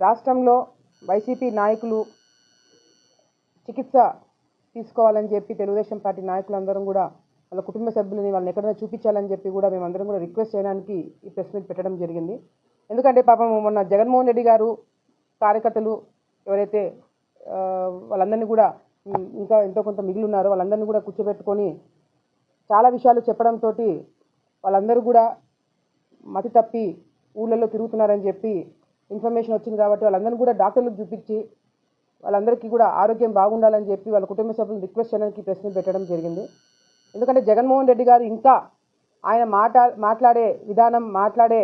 రాష్ట్రంలో వైసీపీ నాయకులు చికిత్స తీసుకోవాలని చెప్పి తెలుగుదేశం పార్టీ నాయకులందరం కూడా వాళ్ళ కుటుంబ సభ్యులని వాళ్ళని ఎక్కడైనా చూపించాలని చెప్పి కూడా మేమందరం కూడా రిక్వెస్ట్ చేయడానికి ఈ ప్రెస్ మీట్ పెట్టడం జరిగింది. ఎందుకంటే పాపం మొన్న జగన్మోహన్ రెడ్డి గారు కార్యకర్తలు ఎవరైతే వాళ్ళందరినీ కూడా ఇంకా ఎంతో కొంత మిగిలి ఉన్నారో వాళ్ళందరినీ కూడా కూర్చోబెట్టుకొని చాలా విషయాలు చెప్పడంతో వాళ్ళందరూ కూడా మతి తప్పి ఊళ్ళల్లో తిరుగుతున్నారని చెప్పి ఇన్ఫర్మేషన్ వచ్చింది కాబట్టి వాళ్ళందరినీ కూడా డాక్టర్లకు చూపించి వాళ్ళందరికీ కూడా ఆరోగ్యం బాగుండాలని చెప్పి వాళ్ళ కుటుంబ సభ్యులు రిక్వెస్ట్ చేయడానికి ప్రశ్న పెట్టడం జరిగింది. ఎందుకంటే జగన్మోహన్ రెడ్డి గారు ఇంకా ఆయన మాట మాట్లాడే విధానం మాట్లాడే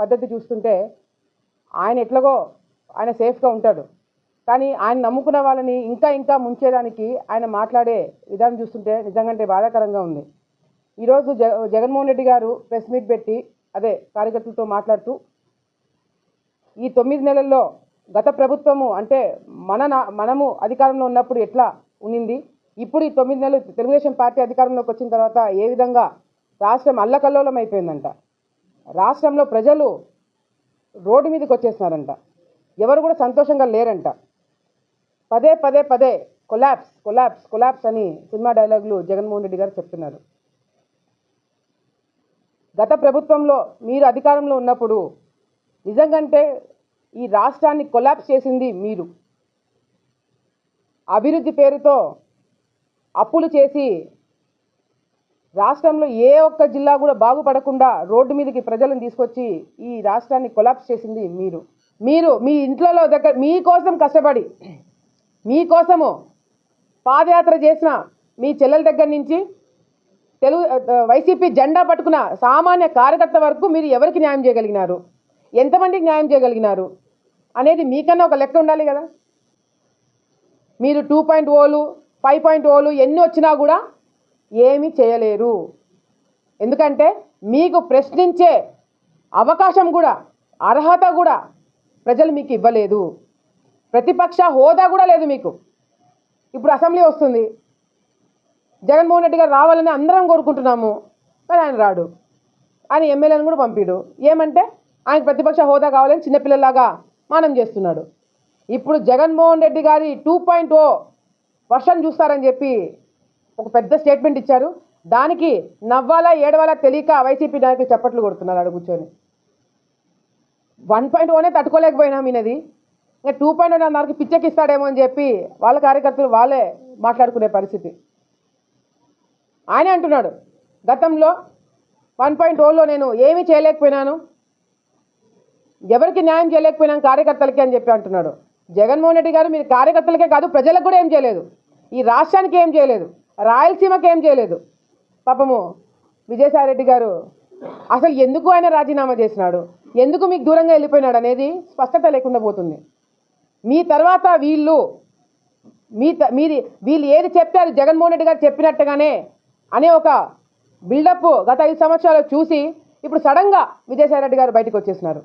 పద్ధతి చూస్తుంటే ఆయన ఎట్లాగో ఆయన సేఫ్గా ఉంటాడు. కానీ ఆయన నమ్ముకున్న వాళ్ళని ఇంకా ఇంకా ముంచేదానికి ఆయన మాట్లాడే విధానం చూస్తుంటే నిజంగా బాధాకరంగా ఉంది. ఈరోజు జగ జగన్మోహన్ రెడ్డి గారు ప్రెస్ మీట్ పెట్టి అదే కార్యకర్తలతో మాట్లాడుతూ ఈ తొమ్మిది నెలల్లో గత ప్రభుత్వము అంటే మన నా- మనము అధికారంలో ఉన్నప్పుడు ఎట్లా ఉన్నింది? ఇప్పుడు ఈ తొమ్మిది నెలలు తెలుగుదేశం పార్టీ అధికారంలోకి వచ్చిన తర్వాత ఏ విధంగా రాష్ట్రం అల్లకల్లోలం అయిపోయిందంట. రాష్ట్రంలో ప్రజలు రోడ్డు మీదకి వచ్చేస్తున్నారంట ఎవరు కూడా సంతోషంగా లేరంట. పదే పదే పదే కొలాప్స్ కొలాప్స్ కొలాప్స్ అని సినిమా డైలాగులు జగన్మోహన్ రెడ్డి గారు చెప్తున్నారు. గత ప్రభుత్వంలో మీరు అధికారంలో ఉన్నప్పుడు నిజంగంటే ఈ రాష్ట్రాన్ని కొలాప్స్ చేసింది మీరు. అభివృద్ధి పేరుతో అప్పులు చేసి రాష్ట్రంలో ఏ ఒక్క జిల్లా కూడా బాగుపడకుండా రోడ్డు మీదకి ప్రజలను తీసుకొచ్చి ఈ రాష్ట్రాన్ని కొలాప్స్ చేసింది మీరు. మీరు మీ ఇంట్లో దగ్గర మీకోసం కష్టపడి మీకోసము పాదయాత్ర చేసిన మీ చెల్లెల దగ్గర నుంచి తెలుగు వైసీపీ జెండా పట్టుకున్న సామాన్య కార్యకర్త వరకు మీరు ఎవరికి న్యాయం చేయగలిగినారు? ఎంతమందికి న్యాయం చేయగలిగినారు? అనేది మీకన్నా ఒక లెక్క ఉండాలి కదా. మీరు టూ పాయింట్ ఓలు ఫైవ్ పాయింట్ ఓలు ఎన్ని వచ్చినా కూడా ఏమీ చేయలేరు. ఎందుకంటే మీకు ప్రశ్నించే అవకాశం కూడా అర్హత కూడా ప్రజలు మీకు ఇవ్వలేదు. ప్రతిపక్ష హోదా కూడా లేదు మీకు. ఇప్పుడు అసెంబ్లీ వస్తుంది. జగన్మోహన్ రెడ్డి గారు రావాలని అందరం కోరుకుంటున్నాము కానీ ఆయన రాడు. ఆయన ఎమ్మెల్యేలను కూడా పంపిడు. ఏమంటే ఆయన ప్రతిపక్ష హోదా కావాలని చిన్నపిల్లలాగా మానం చేస్తున్నాడు. ఇప్పుడు జగన్మోహన్ రెడ్డి గారి టూ పాయింట్ ఓ వర్షం చూస్తారని చెప్పి ఒక పెద్ద స్టేట్మెంట్ ఇచ్చారు. దానికి నవ్వాలా ఏడవాలా తెలియక వైసీపీ నాయకులు చప్పట్లు కొడుతున్నారు అక్కడ కూర్చొని. వన్ పాయింట్ ఓనే తట్టుకోలేకపోయినా మీనది. ఇంకా టూ పాయింట్ వన్ అన్నరకు పిచ్చెక్కిస్తాడేమో అని చెప్పి వాళ్ళ కార్యకర్తలు వాళ్ళే మాట్లాడుకునే పరిస్థితి. ఆయనే అంటున్నాడు గతంలో వన్ పాయింట్ ఓలో నేను ఏమీ చేయలేకపోయినాను. ఎవరికి న్యాయం చేయలేకపోయినాం కార్యకర్తలకి అని చెప్పి అంటున్నాడు. జగన్మోహన్ రెడ్డి గారు మీరు కార్యకర్తలకే కాదు ప్రజలకు కూడా ఏం చేయలేదు. ఈ రాష్ట్రానికి ఏం చేయలేదు. రాయలసీమకి ఏం చేయలేదు. పాపము విజయసాయి రెడ్డి గారు అసలు ఎందుకు ఆయన రాజీనామా చేసినాడు? ఎందుకు మీకు దూరంగా వెళ్ళిపోయినాడు అనేది స్పష్టత లేకుండా పోతుంది. మీ తర్వాత వీళ్ళు మీ త- మీది వీళ్ళు ఏది చెప్పారు జగన్మోహన్ రెడ్డి గారు చెప్పినట్టుగానే అనే ఒక బిల్డప్ గత ఐదు సంవత్సరాలు చూసి ఇప్పుడు సడన్గా విజయసాయి రెడ్డి గారు బయటకు వచ్చేసినారు.